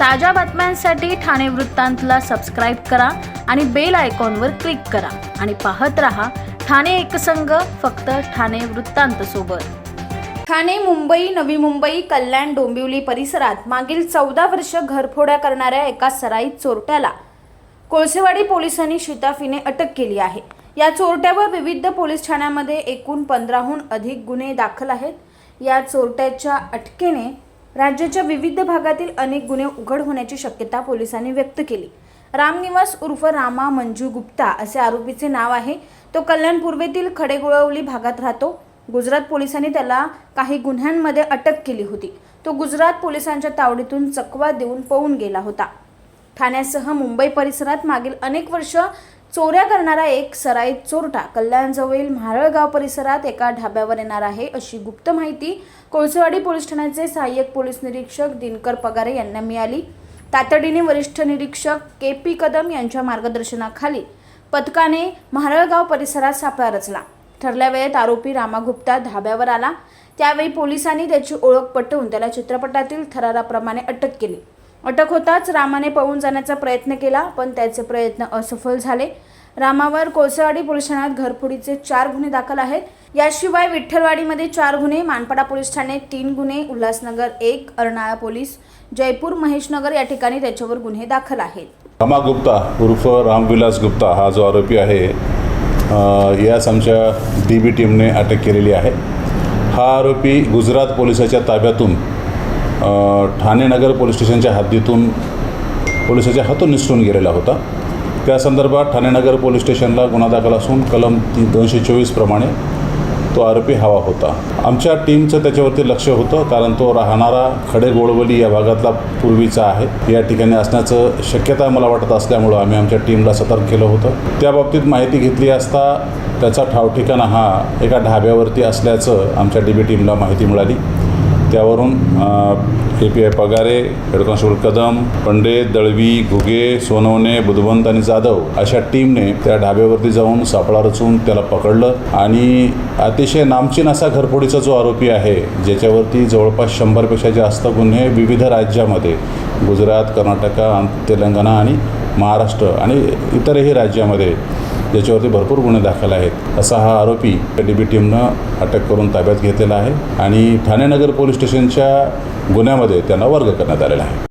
ताज्या बातम्यांसाठी ठाणे वृत्तांतला सबस्क्राईब करा आणि बेल आयकॉनवर क्लिक करा. आणि पाहत रहा ठाणे एकसंघ फक्त ठाणे वृत्तांत सोबत. ठाणे मुंबई नवी मुंबई कल्याण डोंबिवली परिसरात मागील चौदा वर्ष घरफोड्या करणाऱ्या एका सराईत चोरट्याला कोळसेवाडी पोलिसांनी शिताफीने अटक केली आहे. या चोरट्यावर विविध पोलीस ठाण्यामध्ये एकूण पंधराहून अधिक गुन्हे दाखल आहेत. या चोरट्याच्या अटकेने राज्याच्या विविध भागातील अनेक गुन्हे उघड होण्याची शक्यता पोलिसांनी व्यक्त केली. रामनिवास उर्फ रामा मंजू गुप्ता असे आरोपीचे नाव आहे. तो कल्याण पूर्वेतील खडेगुळवली भागात राहतो. गुजरात पोलिसांनी त्याला काही गुन्ह्यांमध्ये अटक केली होती. तो गुजरात पोलिसांच्या तावडीतून चकवा देऊन पळून गेला होता. ठाण्यासह मुंबई परिसरात मागील अनेक वर्ष चोऱ्या करणारा एक सराईत चोरटा कल्याणजवळील म्हारळगाव परिसरात एका ढाब्यावर येणार आहे अशी गुप्त माहिती कोळसेवाडी पोलीस ठाण्याचे सहाय्यक पोलीस निरीक्षक दिनकर पगारे यांना मिळाली. तातडीने वरिष्ठ निरीक्षक के पी कदम यांच्या मार्गदर्शनाखाली पथकाने म्हारळगाव परिसरात सापळा रचला. ठरल्या वेळेत आरोपी रामा गुप्ता धाब्यावर आला. त्यावेळी पोलिसांनी त्याची ओळख पटवून त्याला चित्रपटातील थराराप्रमाणे अटक केली. अटक होताच रामाने पळून जाण्याचा प्रयत्न केला पण त्याचे प्रयत्न असफल झाले. रामावर कोळसेवाडी पोलीस ठाण्यात घरफोडीचे चार गुन्हे दाखल आहेत. याशिवाय विठ्ठलवाडीमध्ये चार गुन्हे मानपाडा पोलीस ठाणे तीन गुन्हे उल्हासनगर एक अर्नाळा पोलीस जयपूर महेशनगर या ठिकाणी त्याच्यावर गुन्हे दाखल आहेत. रमा गुप्ता उर्फ रामविलास गुप्ता हा जो आरोपी आहे यास आमच्या डी बी टीमने अटक केलेली आहे. हा आरोपी गुजरात पोलिसाच्या ताब्यातून ठाणे नगर पोलीस स्टेशनच्या हद्दीतून पोलिसाच्या हातून निसटून गेलेला होता. त्या संदर्भात ठाणे नगर पोलीस स्टेशनला गुन्हा दाखल असून कलम ती दोनशे चोवीसप्रमाणे तो आरोपी हवा होता. आमच्या टीमचं त्याच्यावरती लक्ष होतं कारण तो राहणारा खडे गोळवली या भागातला पूर्वीचा आहे. या ठिकाणी असण्याचं शक्यता मला वाटत असल्यामुळं आम्ही आमच्या टीमला सतर्क केलं होतं. त्या बाबतीत माहिती घेतली असता त्याचा ठावठिकाणा हा एका ढाब्यावरती असल्याचं आमच्या डी बी टीमला माहिती मिळाली. त्यावरून A P I Pagare head constable Kadam Pandit Dalvi Ghuge Sonawane Budhwant आणि जाधव अशा टीमने त्या ढाब्यावरती जाऊन सापळा रचून त्याला पकडलं आणि अतिशय नामचीन असा घरफोडीचा जो आरोपी आहे ज्याच्यावरती जवळपास शंभरपेक्षा जास्त गुन्हे विविध राज्यामध्ये गुजरात कर्नाटका तेलंगणा आणि महाराष्ट्र आणि इतरही राज्यामध्ये ज्याच्यावरती भरपूर गुन्हे दाखल आहेत. असा हा आरोपी डी बी टीमनं अटक करून ताब्यात घेतलेला आहे आणि ठाणे नगर पोलीस स्टेशनच्या गुन्ह्यामध्ये त्यांना वर्ग करण्यात आलेला आहे.